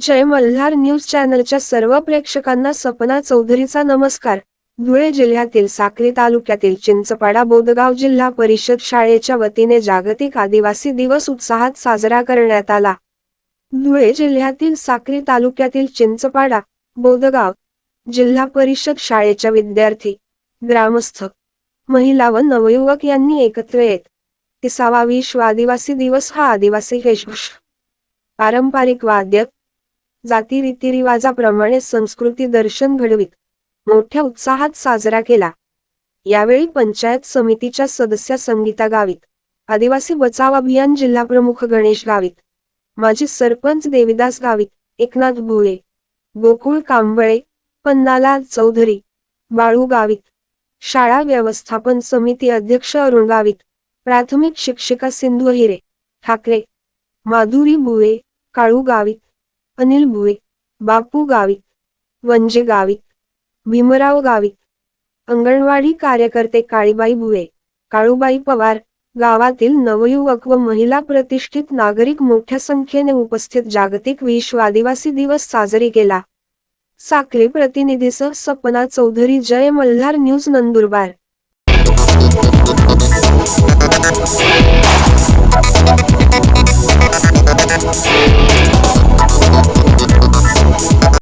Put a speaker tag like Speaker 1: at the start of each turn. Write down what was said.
Speaker 1: जय Malhar news चॅनलच्या सर्व प्रेक्षकांना सपना चौधरीचा नमस्कार. धुळे जिल्ह्यातील साक्री तालुक्यातील चिंचपाडा बोधगाव जिल्हा परिषद शाळेच्या वतीने जागतिक आदिवासी दिवस उत्साहात साजरा करण्यात आला. धुळे जिल्ह्यातील साक्री तालुक्यातील चिंचपाडा बोधगाव जिल्हा परिषद शाळेच्या विद्यार्थी ग्रामस्थ महिला व नवयुवक यांनी एकत्र येत तिसावा विश्व आदिवासी दिवस हा आदिवासी वेशभूष. पारंपरिक वाद्य जाती रीतिरिवाजाप्रमाणे संस्कृती दर्शन घडवीत. मोठ्या उत्साहात साजरा केला. यावेळी पंचायत समितीच्या सदस्या संगीता गावित आदिवासी बचाव अभियान जिल्हा प्रमुख गणेश गावित माजी सरपंच देविदास गावित एकनाथ भुळे गोकुळ कांबळे पन्नालाल चौधरी बाळू गावित शाळा व्यवस्थापन समिती अध्यक्ष अरुण गावित प्राथमिक शिक्षिका सिंधू हिरे ठाकरे माधुरी बुवे काळू गावित अनिल बुवे बापू गावित वंजे गावित भीमराव गावित अंगणवाडी कार्यकर्ते काळीबाई बुवे काळूबाई पवार गावातील नवयुवक व महिला प्रतिष्ठित नागरिक मोठ्या संख्येने उपस्थित जागतिक विश्व आदिवासी दिवस साजरी केला. साखरे प्रतिनिधीसह सपना चौधरी जय मल्हार न्यूज नंदुरबार.